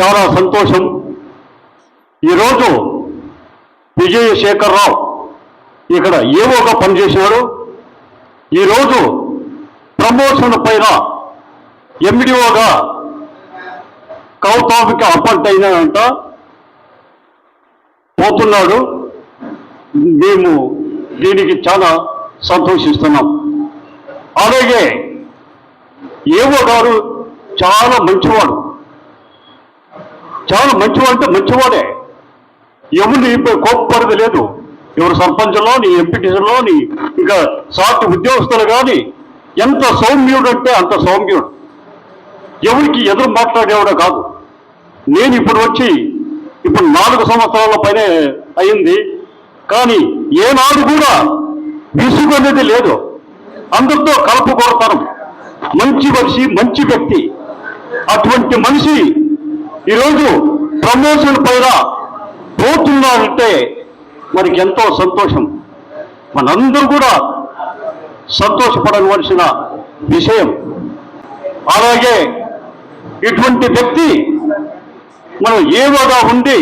చాలా సంతోషం. ఈరోజు విజయశేఖరరావు ఇక్కడ ఏవోగా పనిచేసినాడు ఈరోజు ప్రమోషన్ పైన ఎండిఓగా కౌతామిక అపాయింట్ అయినాడంట. పోతున్నాడు. మేము దీనికి చాలా సంతోషిస్తున్నాం. అలాగే ఏవో గారు చాలా మంచివాడు. చాలా మంచివాడు అంటే మంచివాడే. ఎవరిని ఇప్పుడు కోప్పడది లేదు. ఎవరు సర్పంచ్లో నీ ఎంపీటీసీలో నీ ఇంకా సాటి ఉద్యోగస్తులు కానీ ఎంత సౌమ్యుడు అంటే అంత సౌమ్యుడు. ఎవరికి ఎదురు మాట్లాడేవాడో కాదు. నేను ఇప్పుడు వచ్చి ఇప్పుడు నాలుగు సంవత్సరాల పైనే అయింది. కానీ ఏనాడు కూడా విసుగు అనేది లేదు. అందరితో కలుపుకోడతారు మంచి మనిషి మంచి వ్యక్తి. అటువంటి మనిషి ఈరోజు ప్రమోషన్ పైన పోతున్నాడంటే మనకి ఎంతో సంతోషం. మనందరూ కూడా సంతోషపడవలసిన విషయం. అలాగే ఇటువంటి వ్యక్తి మనం ఏవోగా ఉండి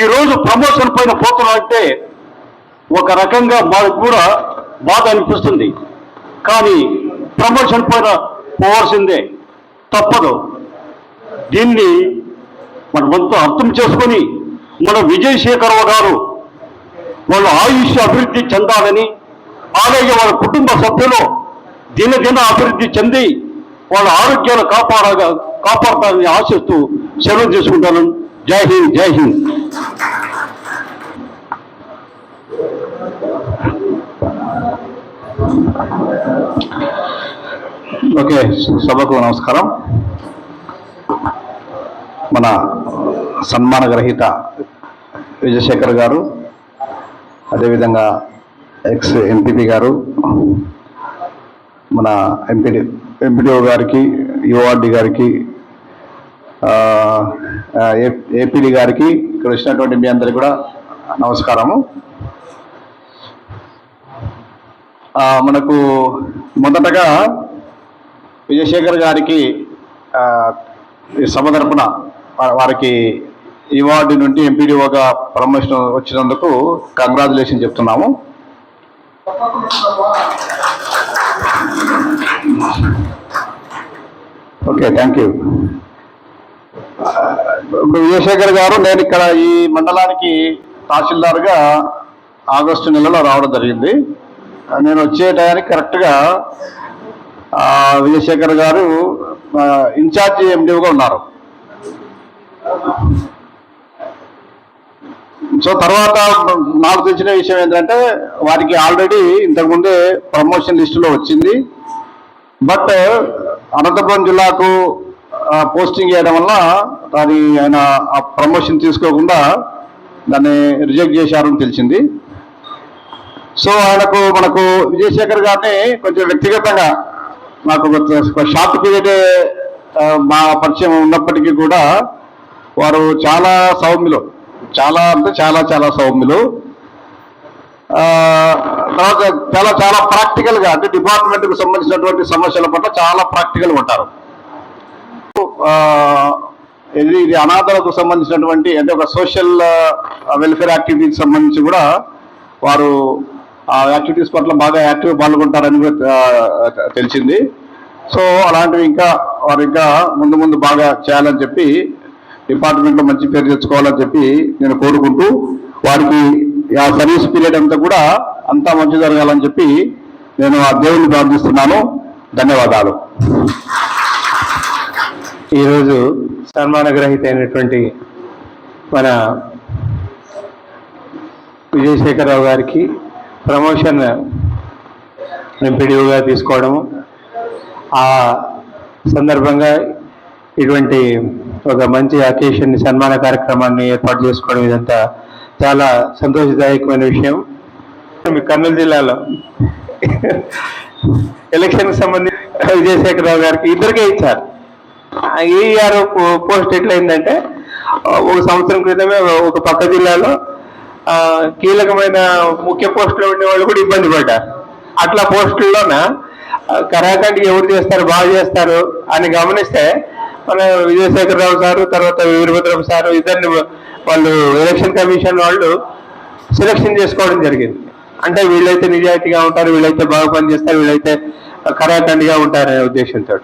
ఈరోజు ప్రమోషన్ పైన పోతున్నాడంటే ఒక రకంగా మనకు కూడా బాధ అనిపిస్తుంది. కానీ ప్రమోషన్ పైన పోవాల్సిందే తప్పదు. దీన్ని మనమంతా అర్థం చేసుకొని మన విజయశేఖరరావు గారు వాళ్ళ ఆయుష్ అభివృద్ధి చెందాలని అలాగే వాళ్ళ కుటుంబ సభ్యులు దినదిన అభివృద్ధి చెంది వాళ్ళ ఆరోగ్యాలు కాపాడగా కాపాడతారని ఆశిస్తూ సెలవు చేసుకుంటాను. జై హింద్ జై హింద్. ఓకే సభకు నమస్కారం. మన సన్మాన గ్రహీత విజయశేఖర్ గారు అదేవిధంగా ఎక్స్ ఎంపీపీ గారు మన ఎంపీడి ఎంపీడీఓ గారికి యుఆర్డి గారికి ఏపీడీ గారికి ఇక్కడ వచ్చినటువంటి మీ అందరికి కూడా నమస్కారము. మనకు మొదటగా విజయశేఖర్ గారికి ఈ సభ తరపున వారికి ఈ వార్డు నుండి ఎంపీడీఓగా ప్రమోషన్ వచ్చినందుకు కంగ్రాచులేషన్ చెప్తున్నాము. Okay thank you. ఇప్పుడు విజయశేఖర్ గారు నేను ఇక్కడ ఈ మండలానికి తహసీల్దార్గా ఆగస్టు నెలలో రావడం జరిగింది. నేను వచ్చే టయానికి కరెక్ట్గా విజయశేఖర్ గారు ఇన్ఛార్జి ఎండిఓగా ఉన్నారు. సో తర్వాత నాకు తెలిసిన విషయం ఏంటంటే వారికి ఆల్రెడీ ఇంతకుముందే ప్రమోషన్ లిస్టులో వచ్చింది. బట్ అనంతపురం జిల్లాకు పోస్టింగ్ చేయడం వల్ల దాని ఆయన ఆ ప్రమోషన్ తీసుకోకుండా దాన్ని రిజెక్ట్ చేశారని తెలిసింది. సో ఆయనకు మనకు విజయశేఖర్ గారిని కొంచెం వ్యక్తిగతంగా నాకు ఒక షార్ట్ పీరియడ్ మా పరిచయం ఉన్నప్పటికీ కూడా వారు చాలా సౌమ్యులు. చాలా అంటే చాలా చాలా సౌమ్యులు. తర్వాత చాలా చాలా ప్రాక్టికల్గా అంటే డిపార్ట్మెంట్కు సంబంధించినటువంటి సమస్యల పట్ల చాలా ప్రాక్టికల్ ఉంటారు. ఇది ఇది అనాథలకు సంబంధించినటువంటి అంటే ఒక సోషల్ వెల్ఫేర్ యాక్టివిటీకి సంబంధించి కూడా వారు ఆ యాక్టివిటీస్ పట్ల బాగా యాక్టివ్ పాల్గొంటారని కూడా తెలిసింది. సో అలాంటివి ఇంకా వారు ఇంకా ముందు ముందు బాగా చేయాలని చెప్పి డిపార్ట్మెంట్లో మంచి పేరు తెచ్చుకోవాలని చెప్పి నేను కోరుకుంటూ వారికి ఆ సర్వీస్ పీరియడ్ అంతా కూడా అంతా మంచి జరగాలని చెప్పి నేను ఆ దేవుని ప్రార్థిస్తున్నాను. ధన్యవాదాలు. ఈరోజు సన్మాన అయినటువంటి మన విజయశేఖరరావు గారికి ప్రమోషన్ ఎంపీడీఓగా తీసుకోవడము. ఆ సందర్భంగా ఇటువంటి ఒక మంచి అకేషన్ సన్మాన కార్యక్రమాన్ని ఏర్పాటు చేసుకోవడం ఇదంతా చాలా సంతోషదాయకమైన విషయం. మీ కర్నూలు జిల్లాలో ఎలక్షన్ సంబంధించి విజయశేఖరరావు గారికి ఇద్దరికే ఇచ్చారు. ఈఆర్ పోస్ట్ ఎట్లయిందంటే ఒక సంవత్సరం క్రితమే ఒక పక్క జిల్లాలో కీలకమైన ముఖ్య పోస్టులో ఉండే వాళ్ళు కూడా ఇబ్బంది పడ్డారు. అట్లా పోస్టుల్లోన కరాఖండ్ ఎవరు చేస్తారు బాగా చేస్తారు అని గమనిస్తే మన విజయశేఖరరావు సారు తర్వాత వీరభద్రం సారు ఇద్దరిని వాళ్ళు ఎలక్షన్ కమిషన్ వాళ్ళు సెలక్షన్ చేసుకోవడం జరిగింది. అంటే వీళ్ళైతే నిజాయితీగా ఉంటారు వీళ్ళైతే బాగా పనిచేస్తారు వీళ్ళైతే కరాఖండిగా ఉంటారు అనే ఉద్దేశంతో.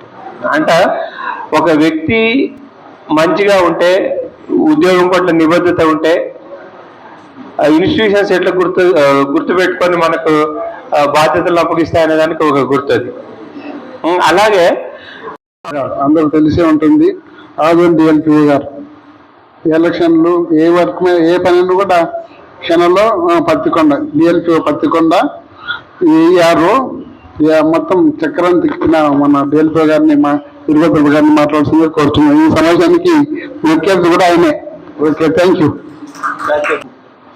అంటే ఒక వ్యక్తి మంచిగా ఉంటే ఉద్యోగం పట్ల నిబద్ధత ఉంటే ఇన్స్టిట్యూషన్స్ ఎట్లా గుర్తు గుర్తుపెట్టుకొని గుర్తు పెట్టుకొని మనకు బాధ్యతలు అప్పగిస్తాయనే దానికి ఒక గుర్తుంది అలాగే అందరూ తెలిసే ఉంటుంది. ఆదోన్ డిఎల్పి గారు. ఎలక్షన్లు ఏ వర్క్ మీద ఏ పనిని కూడా క్షణంలో పత్తికొండ డిఎల్పిఓ పత్తికొండ ఈఆర్ఓ మొత్తం చక్రం తిప్పిన మన డిఎల్పిఓ గారిని మా తిరుపతి గారిని మాట్లాడుతుందో కోరుతున్నాం ఈ సమావేశానికి ముఖ్య కూడా ఆయనే. ఓకే థ్యాంక్ యూ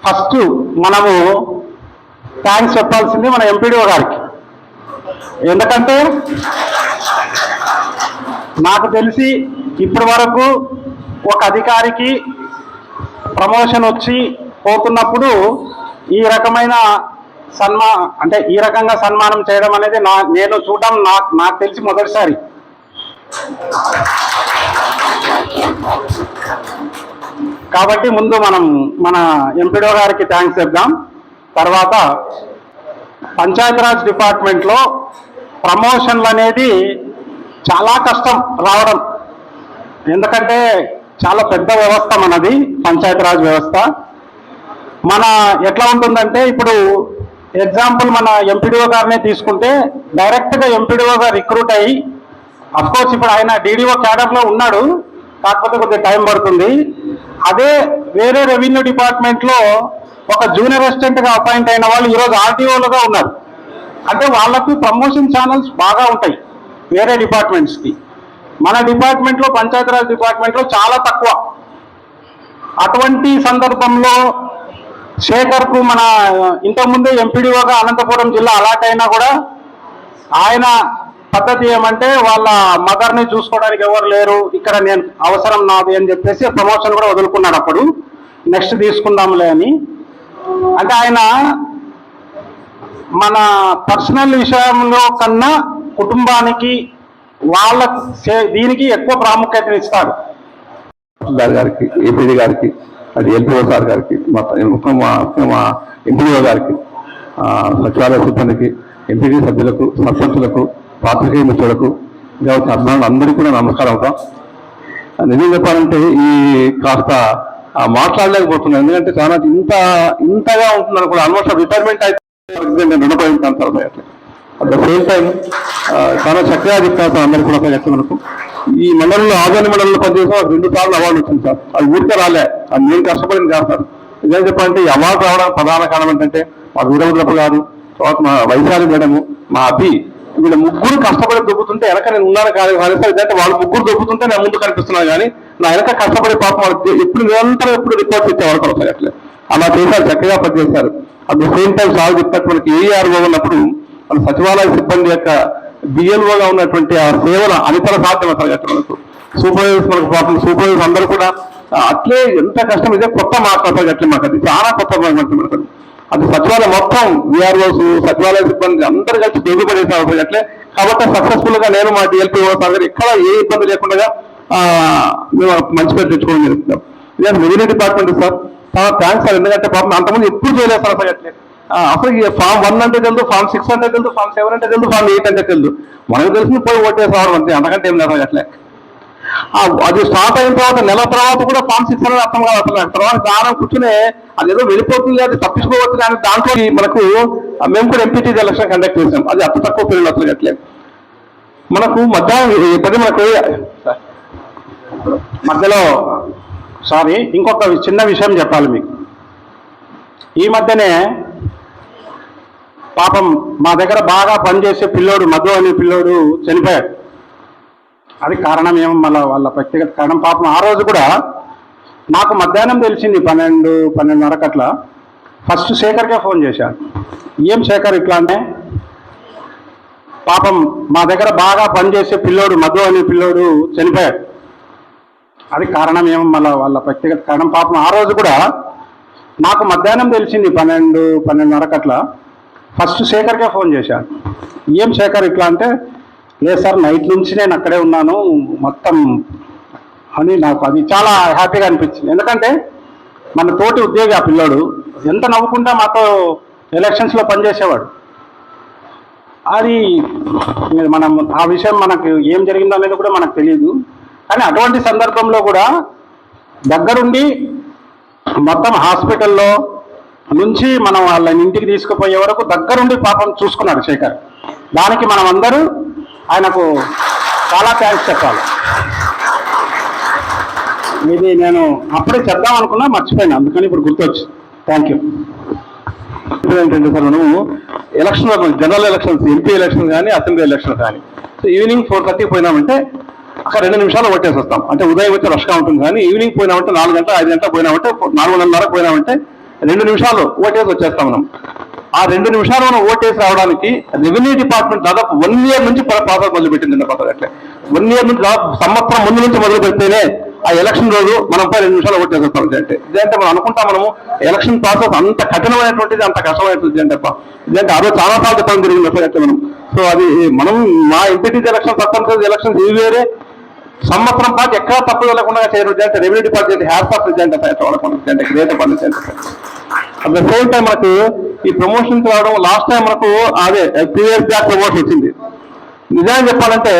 ఫస్ట్ మనము థ్యాంక్స్ చెప్పాల్సింది మన ఎంపీడీఓ గారికి. ఎందుకంటే నాకు తెలిసి ఇప్పటి వరకు ఒక అధికారికి ప్రమోషన్ వచ్చి పోతున్నప్పుడు ఈ రకమైన సన్మా అంటే ఈ రకంగా సన్మానం చేయడం అనేది నా నేను చూడడం నాకు నాకు తెలిసి మొదటిసారి. కాబట్టి ముందు మనం మన ఎంపీడో గారికి థ్యాంక్స్ చెప్దాం. తర్వాత పంచాయతీరాజ్ డిపార్ట్మెంట్లో ప్రమోషన్లు అనేది చాలా కష్టం రావడం. ఎందుకంటే చాలా పెద్ద వ్యవస్థ మనది పంచాయతీరాజ్ వ్యవస్థ. మన ఎట్లా ఉంటుందంటే ఇప్పుడు ఎగ్జాంపుల్ మన ఎంపీడీఓ గారినే తీసుకుంటే డైరెక్ట్గా ఎంపీడీఓగా రిక్రూట్ అయ్యి అఫ్కోర్స్ ఇప్పుడు ఆయన డీడీఓ క్యాడర్లో ఉన్నాడు కాకపోతే కొద్దిగా టైం పడుతుంది. అదే వేరే రెవెన్యూ డిపార్ట్మెంట్లో ఒక జూనియర్ అసిస్టెంట్గా అపాయింట్ అయిన వాళ్ళు ఈరోజు ఆర్టీఓలుగా ఉన్నారు. అంటే వాళ్ళకు ప్రమోషన్ ఛానల్స్ బాగా ఉంటాయి. వేరే డిపార్ట్మెంట్స్కి మన డిపార్ట్మెంట్లో పంచాయతీరాజ్ డిపార్ట్మెంట్లో చాలా తక్కువ. అటువంటి సందర్భంలో శేఖర్కు మన ఇంతకుముందే ఎంపీడీఓగా అనంతపురం జిల్లా అలాట్ అయినా కూడా ఆయన పద్ధతి ఏమంటే వాళ్ళ మదర్ని చూసుకోవడానికి ఎవరు లేరు ఇక్కడ నేను అవసరం నాది అని చెప్పేసి ప్రమోషన్ కూడా వదులుకున్నాడు అప్పుడు. నెక్స్ట్ తీసుకుందాంలే అని. అంటే ఆయన మన పర్సనల్ విషయంలో కన్నా కుటుంబానికి వాళ్ళ దీనికి ఎక్కువ ప్రాముఖ్యత ఇస్తారు. గారికి ఏపీ గారికి అది ఎల్పిఓ సార్ గారికి మా మా ఎంపీఓ గారికి సచివాలయ సిబ్బందికి ఎంపీడీ సభ్యులకు సర్పంచులకు పాత్రికేయ మిత్రులకు ఇంకా అందరికీ కూడా నమస్కారం అవుతాం నిజం చెప్పాలంటే ఈ కాస్త మాట్లాడలేకపోతున్నాను. ఎందుకంటే చాలా ఇంత ఇంతగా ఉంటున్నారు కూడా ఆల్మోస్ట్ రిటైర్మెంట్ అయితే నేను రుణపడి ఉంటాను తర్వాత అట్లా అట్ ద సేమ్ టైం చాలా చక్కగా చెప్తారు సార్ అందరికీ కూడా ఒక మనకు. ఈ మండలంలో ఆదరణ మండలంలో పనిచేసిన రెండు సార్లు అవార్డు వచ్చింది సార్. అది ఊరికే రాలే. అది నేను కష్టపడింది కాదు సార్. నిజంగా చెప్పాలంటే ఈ అవార్డు రావడానికి ప్రధాన కారణం ఏంటంటే మా వీరభద్రప్ప గారు తర్వాత మా వైశాలి మేడము మా అభి వీళ్ళ ముగ్గురు కష్టపడి దొబ్బుతుంటే వెనక నేను ఉన్నాను కాదు. కానీ సార్ ఇదంటే వాళ్ళు ముగ్గురు దొబ్బుతుంటే నేను ముందు కనిపిస్తున్నాను కానీ నా వెనక కష్టపడి పాపం వాళ్ళు ఎప్పుడు నిరంతరం ఎప్పుడు రిపోర్ట్స్ ఇచ్చేవాళ్ళు కూడా సార్ అట్లే అలా చేశారు చక్కగా పనిచేశారు. At the same time sir చెప్పినట్టు మనకి ఏఆర్ఓ ఉన్నప్పుడు మన సచివాలయ సిబ్బంది యొక్క బిఎల్ఓగా ఉన్నటువంటి ఆ సేవల అనితర సాధ్యం అసలు మనకు. సూపర్వైజర్స్ మనకు పాపం సూపర్వైజర్స్ అందరూ కూడా అట్లే ఎంత కష్టం ఇదే కొత్త మాట్లాడతారు అట్లే మాకు అది. చాలా కొత్త మాట మనకు అది. సచివాలయం మొత్తం విఆర్ఓస్ సచివాలయ సిబ్బంది అందరూ కలిసి దొరికిపడేసారు అట్లే కాబట్టి సక్సెస్ఫుల్గా నేను మా డిఎల్పీ సార్ ఎక్కడ ఏ ఇబ్బంది లేకుండా మేము మంచి పేరు తెచ్చుకోవడం జరుగుతున్నాం ఇదే రెవెన్యూ డిపార్ట్మెంట్ సార్. చాలా థ్యాంక్స్ సార్. ఎందుకంటే పాపం అంతకుముందు ఎప్పుడు చేయలేదు సార్ అసలు అట్లే అప్పుడు అసలు ఈ ఫామ్ వన్ అంటే తెలుదు ఫామ్ సిక్స్ అంటే తెలుదు ఫామ్ సెవెన్ అంటే తెలుదు ఫామ్ ఎయిట్ అంటే తెలుదు. మనకు తెలిసింది పోయి ఓటేసేవాడు అంతే అంతకంటే ఏం లేదు అట్లే. అది స్టార్ట్ అయిన తర్వాత నెల తర్వాత కూడా ఫామ్ సిక్స్ అనేది అర్థం కాదు అసలు. తర్వాత దానం కూర్చునే అది ఏదో వెళ్ళిపోతుంది అది తప్పించుకోవచ్చు కానీ దాంట్లో మనకు మేము కూడా ఎంపీటీ ఎలక్షన్ కండక్ట్ చేసాం అది అతి తక్కువ పిల్లలు అసలు అట్లే. మనకు మధ్యాహ్నం ఇప్పటికీ మనకు మధ్యలో సారీ ఇంకొక చిన్న విషయం చెప్పాలి మీకు. ఈ మధ్యనే పాపం మా దగ్గర బాగా పనిచేసే పిల్లోడు మధు అనే పిల్లోడు చనిపోయాడు. అది కారణం ఏమో మళ్ళీ వాళ్ళ వ్యక్తిగత కారణం. పాపం ఆ రోజు కూడా నాకు మధ్యాహ్నం తెలిసింది పన్నెండు పన్నెండున్నరకు అట్లా. ఫస్ట్ శేఖర్కే ఫోన్ చేశాను ఏం శేఖర్ ఇట్లా అంటే పాపం మా దగ్గర బాగా పనిచేసే పిల్లోడు మధు అనే పిల్లోడు చనిపోయాడు. అది కారణం ఏమో మళ్ళీ వాళ్ళ వ్యక్తిగత కారణం. పాపం ఆ రోజు కూడా నాకు మధ్యాహ్నం తెలిసింది పన్నెండు పన్నెండున్నరకు అట్లా. ఫస్ట్ శేఖర్కే ఫోన్ చేశాను ఏం శేఖర్ ఇట్లా అంటే లేదు సార్ నైట్ నుంచి నేను అక్కడే ఉన్నాను. మొత్తం అని నాకు అది చాలా హ్యాపీగా అనిపించింది. ఎందుకంటే మన తోటి ఉద్యోగి ఆ పిల్లోడు ఎంత నవ్వుకుంటా మాతో ఎలక్షన్స్లో పనిచేసేవాడు. అది మనం ఆ విషయం మనకు ఏం జరిగిందో అనేది కూడా మనకు తెలియదు కానీ అటువంటి సందర్భంలో కూడా దగ్గరుండి మొత్తం హాస్పిటల్లో నుంచి మనం వాళ్ళని ఇంటికి తీసుకుపోయే వరకు దగ్గరుండి పాపం చూసుకున్నాడు శేఖర్. దానికి మనం అందరూ ఆయనకు చాలా థ్యాంక్స్ చెప్పాలి. ఇది నేను అప్పుడే చెప్దాం అనుకున్నా మర్చిపోయాను అందుకని ఇప్పుడు గుర్తొచ్చు థ్యాంక్ యూ ఏంటంటే సార్ మనము election general elections MP election కానీ అసెంబ్లీ ఎలక్షన్ కానీ. సో ఈవినింగ్ ఫోర్ థర్టీ పోయినామంటే అక్కడ రెండు నిమిషాలు ఓటేసి వస్తాం. అంటే ఉదయం వచ్చి రష్గా ఉంటుంది కానీ ఈవినింగ్ పోయినామంటే నాలుగు గంటల ఐదు గంటల పోయినామంటే నాలుగున్నర పోయినామంటే రెండు నిమిషాలు ఓటేసి వచ్చేస్తాం మనం. ఆ రెండు నిమిషాలు మనం ఓటేసి రావడానికి రెవెన్యూ డిపార్ట్మెంట్ దాదాపు వన్ ఇయర్ నుంచి ప్రాసెస్ మొదలు పెట్టింది అట్లే వన్ ఇయర్ నుంచి దాదాపు సంవత్సరం ముందు నుంచి మొదలు పెడితేనే ఆ ఎలక్షన్ రోజు మనం పై రెండు నిమిషాలు ఓట్ చేసేస్తాం ఇదంటే? ఇదంటే మనం అనుకుంటాం మనము ఎలక్షన్ ప్రాసెస్ అంత కఠినమైనటువంటిది అంత కష్టమైనటువంటిది అంటే ఇదంటే? ఆ రోజు చాలా సార్లు పని జరిగింది అయితే మనం. సో అది మనం మా ఎంపీటీ ఎలక్షన్ తప్పనిసరి ఎలక్షన్స్ ఇవి వేరే. సంవత్సరం పాటు ఎక్కడ తప్పు వెళ్ళకుండా చేయడం అంటే రెవెన్యూ డిపార్ట్మెంట్ హ్యాస్ ఆఫ్ అంటే అంటే గ్రేట్ పని అట్ ద సేమ్ టైం మనకు ఈ ప్రమోషన్స్ రావడం లాస్ట్ టైం మనకు అదే త్రీ ఇయర్స్ బ్యాక్ ప్రమోషన్ వచ్చింది. నిజాన్ని చెప్పాలంటే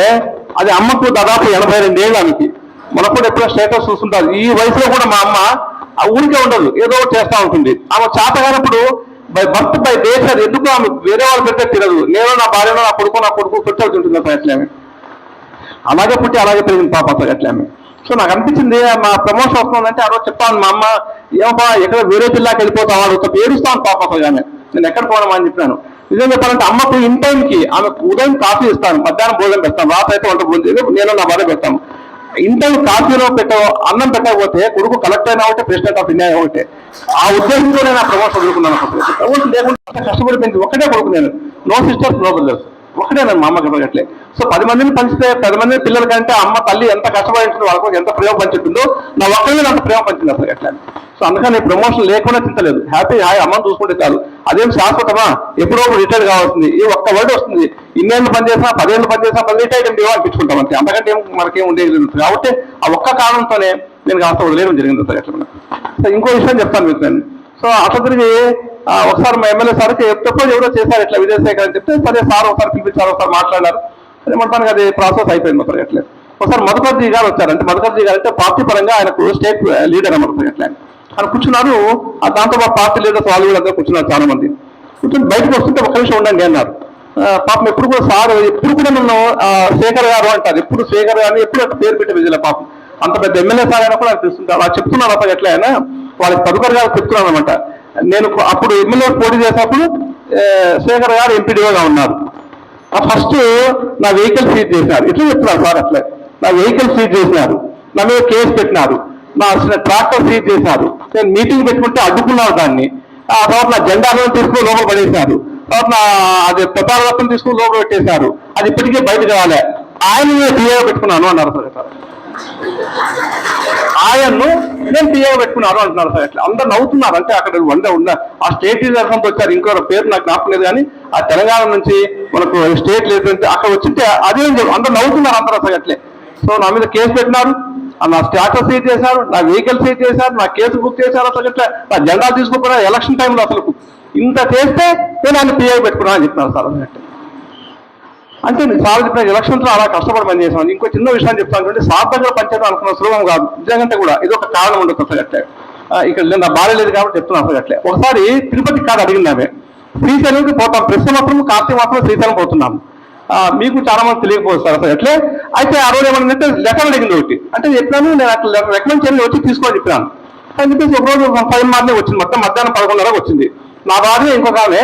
అది అమ్మకు దాదాపు ఎనభై రెండు ఏళ్ళు ఆమెకి. మనకు కూడా ఎప్పుడో స్టేటస్ చూస్తుంటారు. ఈ వయసులో కూడా మా అమ్మ ఆ ఊరికే ఉండదు. ఏదో చేస్తూ చేస్తా ఉంటుంది. ఆమె చేతగానప్పుడు బై బర్త్ బై నేచర్ ఎందుకు ఆమె వేరే వాళ్ళు పెడితే తినదు? నేను నా భార్యను నా కొడుకు నా కొడుకు కూర్చొని తింటుంది అలాగే పుట్టి అలాగే పెరిగింది పాప అసలు అట్లా సో నాకు అనిపించింది మా ప్రమోషన్ వస్తుందంటే ఆ రోజు చెప్తాను మా అమ్మ ఏమబ్బా ఎక్కడ వేరే జిల్లాకి వెళ్ళిపోతాం అడుగుతా ఏడుస్తాను పాప అసలు నేను ఎక్కడ పోవడం అని చెప్పాను నిజం చెప్పాలంటే అమ్మకు ఇన్ టైంకి ఆమె ఉదయం కాఫీ ఇస్తాను మధ్యాహ్నం భోజనం పెడతాను రాత్రి అయితే వంట భోజనం నేను నా భార్య పెడతాను. టైం కాఫీలో పెట్టో అన్నం పెట్టకపోతే కొడుకు కలెక్టర్ అయినా ఒకటే ప్రెసిడెంట్ ఆఫ్ ఇండియా ఒకటే. ఆ ఉద్దేశంతో నేను ఆ ప్రమోషన్ వదులుకున్నాను ప్రమోషన్ లేకుండా కష్టపడిపోయింది ఒకటే కొడుకు నేను. నో సిస్టర్స్ నో బ్రదర్స్ ఒకటే నన్ను మా అమ్మకి ఇవ్వగట్లే. సో పది మందిని పంచితే పది మంది పిల్లల కంటే అమ్మ తల్లి ఎంత కష్టపడి వాళ్ళకు ఎంత ప్రేమ పంచుతుందో నా ఒక్కరిని అంత ప్రేమ పంచింది అసలు ఎట్లా సో అందుకని ప్రమోషన్ లేకుండా చింతలేదు హ్యాపీ హాయ్ అమ్మని చూసుకుంటే చాలు. అదేం శాశ్వతమా? ఎప్పుడో రిటైర్ కావాల్సింది. ఈ ఒక్క వర్డ్ వస్తుంది. ఇన్నేళ్ళు పనిచేసినా పదేళ్ళు పనిచేసినా మళ్ళీ రిటైర్ ఏం అనిపించుకుంటాం అంతే. అంతకంటే మనకేం ఉండేది లేదు. కాబట్టి ఆ ఒక్క కారణంతోనే నేను కాస్త వదిలేయడం జరిగింది సార్ ఎట్లా సో ఇంకో విషయం చెప్తాను మీకు నేను. సో అసలు తిరిగి ఒకసారి మా ఎమ్మెల్యే సార్కి ఎప్పుడో ఎవరో చేశారు ఇట్లా విజయశేఖర్ అని చెప్తే సరే సార్ ఒకసారి పిలిపించారు ఒకసారి మాట్లాడారు. సరే మొత్తానికి అది ప్రాసెస్ అయిపోయింది మొత్తం ఎట్లే. ఒకసారి మధుకర్జీ గారు వచ్చారు. అంటే మధుకర్జీ గారు అంటే పార్టీ పరంగా ఆయనకు స్టేట్ లీడర్ అన్నమాట ఎట్లా. ఆయన కూర్చున్నారు. దాంతో మా పార్టీ లీడర్స్ వాళ్ళు కూడా అందరూ కూర్చున్నారు చాలా మంది కూర్చొని బయటకు వస్తుంటే ఒక నిమిషం ఉండండి అన్నారు. పాపం ఎప్పుడు కూడా సార్ ఎప్పుడు కూడా నన్ను ఆ, శేఖర్ గారు అంటారు. ఎప్పుడు శేఖర్ గారు ఎప్పుడు అట్లా పేరు పెట్టే విజయలే పాపం. అంత పెద్ద ఎమ్మెల్యే సార్ అయినా కూడా ఆయన తెలుస్తుంది అలా చెప్తున్నాను అసలు ఎట్లా అయినా? వాళ్ళకి పదుకర్ గారు చెప్తున్నారు అనమాట నేను అప్పుడు ఎమ్మెల్యే పోటీ చేసినప్పుడు శేఖర్ గారు ఎంపీడీఓగా ఉన్నారు. ఆ ఫస్ట్ నా వెహికల్ సీజ్ చేసినారు. ఇట్లా చెప్తున్నారు సార్ అట్లా? నా వెహికల్ సీజ్ చేసినారు. నా మీద కేసు పెట్టినారు. నా ట్రాక్టర్ సీజ్ చేసినారు. నేను మీటింగ్ పెట్టుకుంటే అడ్డుకున్నారు దాన్ని. ఆ తర్వాత నా జెండాలను తీసుకుని లోపల పడేశారు తర్వాత నా అది ప్రతారత్నం తీసుకుని లోపల పెట్టేశారు. అది ఇప్పటికే బయటకు రాలే. ఆయన నేను పెట్టుకున్నాను అన్నారు సార్ సార్. ఆయన్ను నేను టీఏ పెట్టుకున్నారు అంటున్నారు సార్. అట్లా అందరు నవ్వుతున్నారు. అంటే అక్కడ వంద ఉన్న ఆ స్టేట్ లీడర్సంతో వచ్చారు. ఇంకో పేరు నాకు జ్ఞాపకం లేదు కానీ ఆ తెలంగాణ నుంచి మనకు స్టేట్ లీడర్ అంటే అక్కడ వచ్చింటే అదే అందరు నవ్వుతున్నారు అందరూ సార్ అట్లే. సో నా మీద కేసు పెట్టినారు. ఆ నా స్టాటస్ సీజ్ చేశారు. నా వెహికల్ సీజ్ చేశారు. నా కేసు బుక్ చేశారు అసలు ఇట్లా. నా జెండా తీసుకుపోయినా ఎలక్షన్ టైంలో అసలు ఇంత చేస్తే నేను ఆయన పిఐ పెట్టుకున్నాను అని చెప్తున్నాను సార్ అన్నట్టు. అంటే నేను సార్ చెప్పిన ఎలక్షన్స్ అలా కష్టపడి పని ఇంకో చిన్న విషయం చెప్తాను. చూడండి సార్ పనిచేయడం అనుకున్న సులభం కాదు. నిజంగా కూడా ఇది ఒక కారణం ఉండదు అసలు అట్లే. ఇక్కడ నేను నా భార్య లేదు కాబట్టి చెప్తున్నాను అసలు అట్లే. ఒకసారి తిరుపతి కాదు అడిగింది శ్రీశైలంకి పోతాం. ప్రస్తుతం మాత్రం కార్తీక మాత్రం శ్రీశైలం పోతున్నాం. ఆ, మీకు చాలా మంది తెలియకపోవచ్చు సార్ అసలు ఎట్లే అయితే ఆ రోజు ఏమన్నా లెటర్ అడిగింది ఒకటి. అంటే చెప్పినాను నేను అట్లా రికమెండ్ చేయాలి వచ్చి తీసుకొని చెప్పినాను. అని చెప్పేసి ఒక రోజు ఫైవ్ మార్నే వచ్చింది. మొత్తం మధ్యాహ్నం పదకొండున్నరకు వచ్చింది. నా భార్య ఇంకొక ఆమె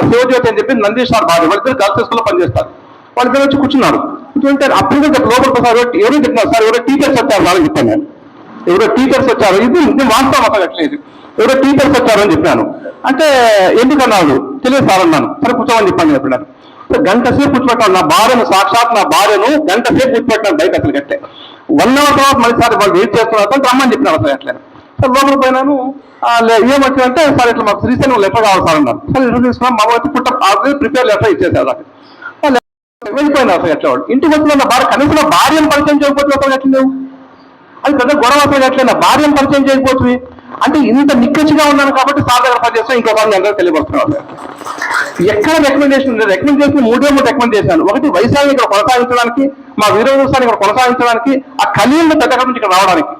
శివజ్యోతి అని చెప్పి నందీష్ సార్ భార్య. వాళ్ళిద్దరు గర్ల్స్ స్కూల్లో పనిచేస్తారు. వాళ్ళిద్దరు వచ్చి కూర్చున్నారు. కూర్చుంటే అప్పుడు లోపల సార్ ఎవరు చెప్పినారు సార్ ఎవరో టీచర్స్ వచ్చారు వాళ్ళకి చెప్పాను నేను. ఎవరో టీచర్స్ వచ్చారు ఇది నేను వాస్తవం అసలు అట్లేదు ఎవరో టీచర్స్ వచ్చారు అని చెప్పాను. అంటే ఎందుకన్నాడు? తెలియదు సార్ అన్నాను. సరే కూర్చోమని చెప్పాను చెప్పినాను సో గంట సేపు కూర్చోబెట్టాను నా భార్యను సాక్షాత్ నా భార్యను గంట సేపు కూర్చోబెట్టాను బయట అసలు కట్టే వన్ అవర్ తర్వాత మళ్ళీ సార్ వాళ్ళు వెయిట్ చేస్తున్నారు అంటే రమ్మని చెప్పినారు అసలు అట్లనే సార్ లోపల పోయినాను. ఆ, ఏమొచ్చిందంటే సార్ ఇట్లా మాకు శ్రీశైలం లెటర్ కావాలి సార్ అన్నారు. సార్ లెటర్ తీసుకున్నాం. మా వైపు పుట్ట ప్రిపేర్ లెటర్ ఇచ్చేసారు నాకు. వెళ్ళిపోయిన అసలు ఎట్లా వాళ్ళు ఇంటికి వచ్చిన భార్య కనీసం భార్యను పరిచయం చేయకపోతే అసలు ఎట్లా లేవు అది పెద్ద గొడవ అసలు ఎట్లయినా భార్యను పరిచయం చేయకపోతుంది అంటే ఇంత నిక్కచ్చిగా ఉన్నాను కాబట్టి సార్ దగ్గర పనిచేస్తాం ఇంకో సార్ అందరూ తెలియపరుస్తున్నారు ఎక్కడ రికమెండేషన్ ఉంది రికమెండ్ చేసిన మూడే మూడు రికమెండ్ చేశాను. ఒకటి వైశాఖ ఇక్కడ కొనసాగించడానికి మా వీరోత్సవాన్ని ఇక్కడ కొనసాగించడానికి ఆ కలియుగ దగ్గర నుంచి ఇక్కడ రావడానికి.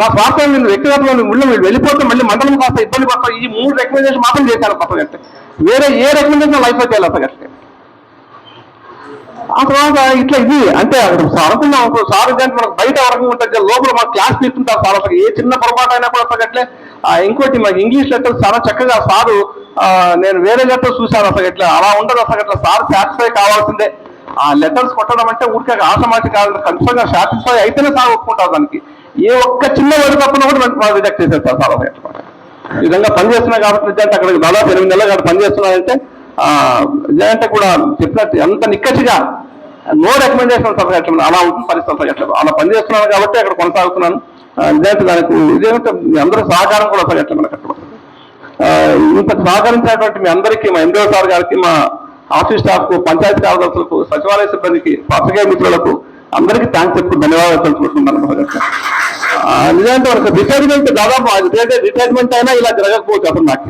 నా స్వార్థం నేను వ్యక్తిగతంగా ముళ్ళు వెళ్ళిపోతే మళ్ళీ మండలం కాస్త ఇబ్బంది పడతాం ఈ మూడు రికమెండేషన్ మాత్రం చేశాను పక్కగట్టే వేరే ఏ రికమెండేషన్ లైఫ్ చేయాలి పక్కగట్టే ఆ తర్వాత ఇట్లా ఇది అంటే అక్కడ అనుకున్నాం సార్ అంటే మనకు బయట వరకు ఉంటుంది లోపల మన క్లాస్ తీసుకుంటారు సార్ అసలు ఏ చిన్న పొరపాటు అయినా కూడా అసలు అట్లే. ఆ, ఇంకోటి మాకు ఇంగ్లీష్ లెటర్స్ చాలా చక్కగా సారు నేను వేరే లెటర్స్ చూశాను అసలు ఇట్లా. అలా ఉండదు అసలు ఇట్లా. సార్ సాటిస్ఫై కావాల్సిందే. ఆ లెటర్స్ కొట్టడం అంటే ఊరికే ఆసమాటి కాదు. కన్ఫర్మ్గా సాటిస్ఫై అయితేనే సార్ ఒప్పుకుంటారు దానికి. ఏ ఒక్క చిన్న వరకు తప్పున కూడా రిజెక్ట్ చేసేస్తారు సార్ అసలు ఈ విధంగా పనిచేస్తున్నా కాబట్టి అంటే అక్కడ దాదాపు ఎనిమిది నెలలు అక్కడ పనిచేస్తున్నారంటే ఆ, కూడా చెప్పినట్టు ఎంత నిక్కచ్చిగా నో రికమెండేషన్ అసలు ఎట్లా అలా ఉంటుంది పరిస్థితి అసలు ఎట్లా అలా పనిచేస్తున్నాను కాబట్టి అక్కడ కొనసాగుతున్నాను. ఆ, నిజానికి దానికి ఇదేమంటే మీ అందరూ సహకారం కూడా అసలు ఎట్లా మనకు అక్కడ ఇంత సహకరించినటువంటి మీ అందరికీ మా ఎందో సార్ గారికి మా ఆఫీస్ స్టాఫ్కు పంచాయతీ కార్యదర్శులకు సచివాలయ సిబ్బందికి పత్రికా మిత్రులకు అందరికీ థ్యాంక్స్ చెప్తూ ధన్యవాదాలు తెలుసుకుంటున్నాను మొదట. ఆ, నిజానికి మనకు రిటైర్మెంట్ దాదాపు రిటైర్మెంట్ అయినా ఇలా జరగకపోవచ్చు అసలు నాకు.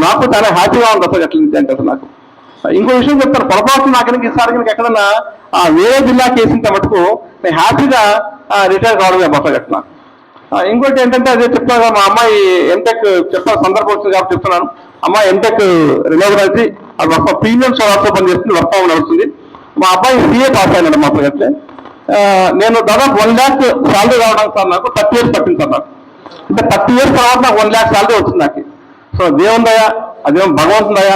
నాకు చాలా హ్యాపీగా ఉంది అసలు ఎట్లా నిజానికి అసలు నాకు. ఇంకో విషయం చెప్తాను. పొరపాటు నాకు కనుక ఈసారి కనుక ఎక్కడన్నా ఆ, వేరే జిల్లాకి వేసింత మటుకు నేను హ్యాపీగా రిటైర్ కావడమే బస్సు కట్టిన ఇంకోటి ఏంటంటే అదే చెప్తాను మా అమ్మాయి ఎంటెక్ చెప్పిన సందర్భం వచ్చింది కాబట్టి చెప్తున్నాను. అమ్మాయి ఎంటెక్ రెనోవరాజీ అది వర్క్ ప్రీమియం సోలార్తో పనిచేస్తుంది వర్క్ ఫ్రమ్ నడుస్తుంది. మా అబ్బాయి సీఏ పాస్ అయినాడు మా అట్లే నేను దాదాపు వన్ ల్యాక్ శాలరీ రావడానికి సార్ నాకు థర్టీ ఇయర్స్ పట్టింది సార్ నాకు. అంటే థర్టీ ఇయర్స్ తర్వాత నాకు వన్ ల్యాక్ శాలరీ వచ్చింది నాకు. సో దేవుని దయ అదేమో భగవంతుని దయ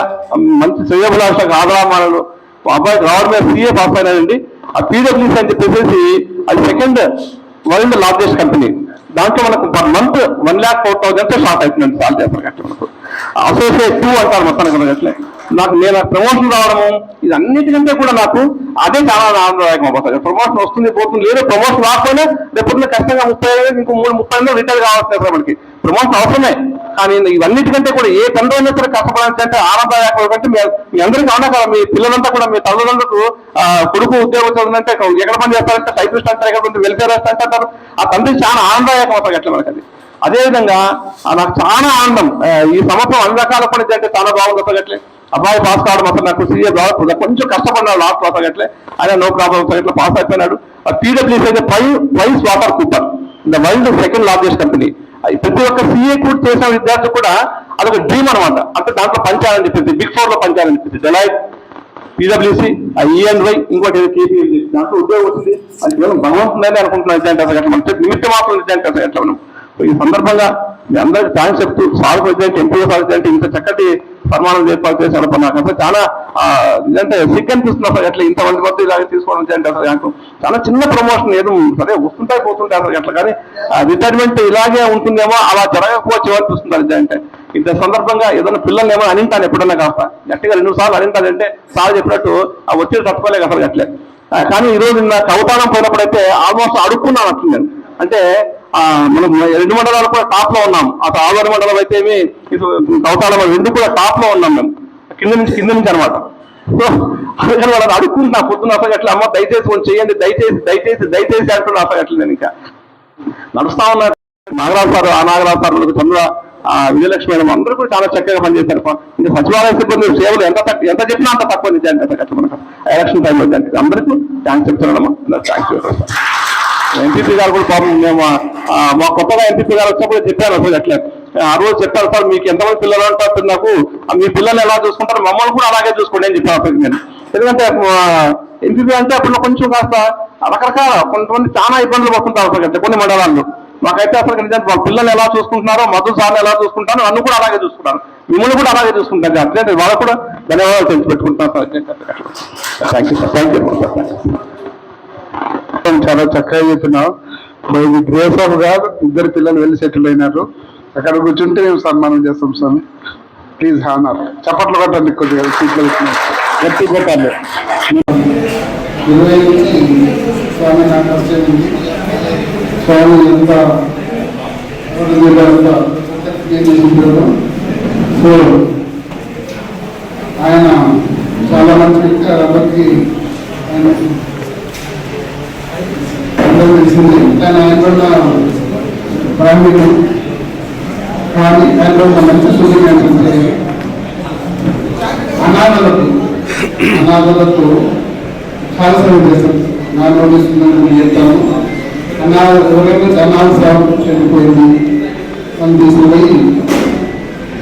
మంచి శ్రేయభిలాషకు ఆదరామానాలు మా అబ్బాయికి రావడం మీద సీఏ పాస్ అయినాడండి. ఆ పీడబ్ల్యూసీ అని చెప్పేసి అది సెకండ్ వరల్డ్ లార్జెస్ట్ కంపెనీ దాంట్లో మనకు per month one lakh four thousand short అవుతుందండి సాలరీ అసలు అట్లా మనకు అసోసియేట్ టూ అంటారు మొత్తానికి అట్లే. నాకు నేను ప్రమోషన్ రావడము ఇది అన్నిటికంటే కూడా నాకు అదే చాలా ఆనందదాయకం అవ్వదు ప్రమోషన్ వస్తుంది పోతుంది లేదు ప్రమోషన్ రాకపోయినా రేపు కష్టంగా ముప్పై ఐదు ఇంకో మూడు ముప్పై ఐదు రిటైర్ కావాల్సిన మనకి. ప్రమోషన్ అవసరమే. కానీ ఇవన్నిటికంటే కూడా ఏ తండ్రి అయినా సరే కష్టపడాలంటే ఆనందదాయకం కంటే మీ అందరికీ అవునా కదా? మీ పిల్లలంతా కూడా మీ తల్లిదండ్రులకు ఆ, కొడుకు ఉద్యోగం అంటే ఎక్కడ పని చేస్తారంటే టైపిస్ట్ అంటారు ఎక్కడ పని వెల్ఫేర్ అంటారు ఆ తండ్రి చాలా ఆనందదాయకం అవుతారు ఎట్లా మనకి అది. అదేవిధంగా నాకు చాలా ఆనందం. ఈ సంవత్సరం అన్ని రకాల పని చేస్తే చాలా బాగుంది అసలు అట్లే అబ్బాయి పాస్ కావడం అసలు నాకు సీరియస్ కొంచెం కష్టపడినాడు లాస్ట్ పాస్ అట్లే ఆయన నో ప్రాబ్లం ఇట్లా పాస్ అయిపోయినాడు. పీడబ్ల్యూసీ అయితే five wise water Cooper the world second largest company ప్రతి ఒక్క సీఏ కూడా చేసిన విద్యార్థి కూడా అదొక డ్రీమ్ అనమాట అంటే దాంట్లో పంచాలని చెప్పింది బిగ్ ఫోర్లో పంచాలని చెప్పింది డెలైట్ పీడబ్ల్యూసీ ఈఎన్వై ఇంకోటి ఏదో దాంట్లో ఉద్యోగం వచ్చింది. అది కేవలం భగవంతుందని అనుకుంటున్నాను నిజానికి అసలు అట్లా మనం నిమిత్త మాత్రం అసలు ఎట్లా మనం. ఈ సందర్భంగా మీ అందరికీ థ్యాంక్స్ చెప్తూ సాగు ప్రెసిడెంట్ ఎంపీ ప్రెసిడెంట్ ఇంత చక్కటి సన్మానం ఏర్పాటు చేశారు నాకు అసలు చాలా ఆ, ఇదంటే సిగ్ అనిపిస్తుంది అసలు ఎట్లా ఇంతమంది మంది ఇలా తీసుకోవడం చేయండి అసలు నాకు చాలా చిన్న ప్రమోషన్ ఏదో సరే వస్తుంటాయి పోతుంటాయి అసలు ఎట్లా కానీ రిటైర్మెంట్ ఇలాగే ఉంటుందేమో అలా జరగకపోవచ్చు అనిపిస్తుంది అది అంటే. ఇంత సందర్భంగా ఏదైనా పిల్లల్ని ఏమో అనింటాను ఎప్పుడన్నా కాస్త. గట్టిగా రెండు సార్లు అనింటానంటే సార్ చెప్పినట్టు ఆ వచ్చేది తట్టుకోలేక అసలు అట్లే కానీ ఈ రోజు నా కవతానం పోయినప్పుడైతే ఆల్మోస్ట్ అడుక్కున్నాను అట్లా నేను. అంటే మనం రెండు మండలాలు కూడా టాప్లో ఉన్నాం. అటు ఆలూరు మండలం అయితే ఏమి ఇటు రెండు కూడా టాప్లో ఉన్నాం మేము. కింద నుంచి కింద నుంచి అనమాట సో అందుకని వాళ్ళని అడుగుతున్నా పొద్దున్న అసలు అట్లా అమ్మ దయచేసి కొంచెం చేయండి దయచేసి దయచేసి దయచేసి అంటున్నా అసలు అట్లా నేను ఇంకా. నడుస్తా ఉన్నా నాగరాజు సార్ ఆ నాగరాజు సార్ మనకు చంద్ర విజయలక్ష్మి మేడం అందరూ కూడా చాలా చక్కగా పనిచేశారు ఇంకా సచివాలయ సిబ్బంది సేవలు ఎంత ఎంత చెప్పినా అంత తక్కువ నిజానికి అసలు మనకు. ఎలక్షన్ టైంలో అందరికీ థ్యాంక్స్ థ్యాంక్ థ్యాంక్స్ ఎంపీపీ గారు కూడా పాపం మేము మా కొత్తగా ఎంపీపీ గారు వచ్చినప్పుడు చెప్పారు అసలు అట్లా. ఆ రోజు చెప్పారు సార్ మీకు ఎంతమంది పిల్లలు అంటారు నాకు? మీ పిల్లలు ఎలా చూసుకుంటారు? మమ్మల్ని కూడా అలాగే చూసుకోండి అని చెప్పారు అప్పటికి నేను ఎందుకంటే ఎంపీపీ అంటే అప్పుడు కొంచెం కాస్త రకరకాల కొంతమంది చాలా ఇబ్బందులు వస్తుంటారు అసలు అంటే కొన్ని మండలాల్లో. మాకైతే అసలు నిజంగా మా పిల్లల్ని ఎలా చూసుకుంటున్నారో మధు సార్ని ఎలా చూసుకుంటారో నన్ను కూడా అలాగే చూసుకుంటారు. మిమ్మల్ని కూడా అలాగే చూసుకుంటాను అట్లే వాళ్ళకు కూడా ధన్యవాదాలు తెలిసి పెట్టుకుంటున్నాను sir. Thank you sir. Thank you sir చాలా చక్కగా చెప్పినావు by the grace of God ఇద్దరు పిల్లలు వెళ్ళి సెటిల్ అయినారు. అక్కడ కూర్చుంటే మేము సన్మానం చేస్తాం స్వామి. ప్లీజ్ హానర్ చప్పట్లు కొట్టండి కొద్దిగా సీట్లు గట్టి కొట్టాలి ఇరవై నుంచి స్వామి నాకు వచ్చేది స్వామి ఎంత సో ఆయన చాలా మంది అందరికీ ఆయన అందరూ తెలిసింది కానీ ఆయన కూడా బ్రాహ్మణుడు కానీ ఆయన కూడా మంచి సూచన ఏంటంటే అనాథలకు అనాథలకు చాలా సేవ చేస్తాం నా నోటిస్తుందని చెప్తాను అనాథ ఎవరైతే అనాథ సేవ చనిపోయింది మనం తీసుకుపోయి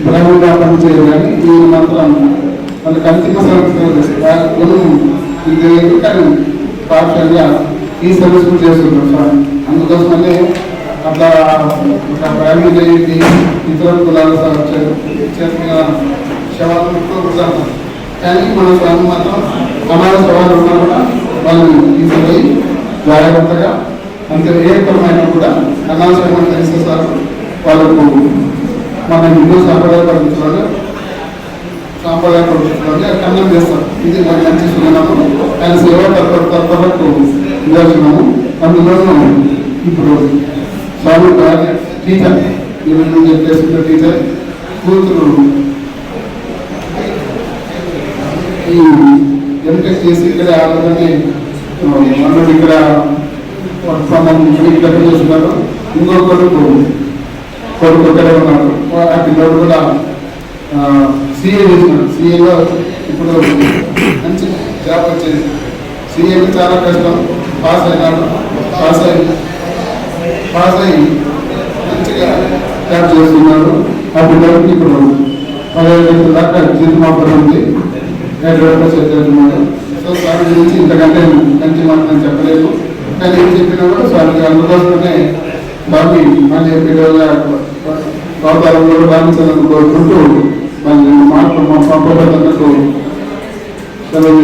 బ్రాహ్మణుగా పనిచేయరు కానీ ఈయన మాత్రం వాళ్ళకి అంతిమ సర్వీస్ ఇది కానీ పార్షల్గా ఈ సర్వీస్ చేస్తున్నాం సార్. అందుకోసమనే అట్లా ఒక ఫ్యామిలీ అయ్యింది ఇతర సార్ చేసిన శవాలను కూడా కానీ మన స్వామి మాత్రం సమాజ సవాలు ఉన్నా కూడా వాళ్ళు తీసుకుపోయి జాగ్రత్తగా అంత ఏ కూడా అనావసరమైన తెలిసే సార్ వాళ్ళకు మన హిందూ సాంప్రదాయ పద్ధతిలోనే సాంప్రదాయ పద్ధతిలోనే కన్నం ఇది మన మంచి సున్నాము ఆయన సేవ తత్వ తత్వకు అందులోనూ ఇప్పుడు స్వామి గారి టీచర్ ఈవెన్ చెప్పేసిన టీచర్ కూతురు ఈ ఎంటెక్ చేసి ఇక్కడ ఆల్రెడీ మనం ఇక్కడ వర్క్ ఫ్రమ్ హోమ్ ఇక్కడ చేస్తున్నారు. ఇంకో కొడుకు కొడుకు ఉన్నారు. ఆ పిల్లడు కూడా సిఏ చేసినాడు సిఏలో ఇప్పుడు మంచి జాబ్ వచ్చేది సిఏకి చాలా కష్టం పాస్ అయినాడు పాస్ అయి పాస్ అయ్యి మంచిగా జాబ్ చేస్తున్నాడు అప్పుడు పిల్లలకి ఇప్పుడు పదిహేను లక్షల దాకా జీతం ఆఫర్ ఉంది హైదరాబాద్లో చేస్తున్నాడు సో స్వామి గురించి ఇంతకంటే మంచి మాట నేను చెప్పలేదు కానీ ఏం చెప్పినా కూడా స్వామికి అందుకోసమే స్వామి మళ్ళీ పిల్లలుగా అవతారంలో భావించాలని కోరుకుంటూ మళ్ళీ మాటలు మా సంప్రదాయాలకు సెలవు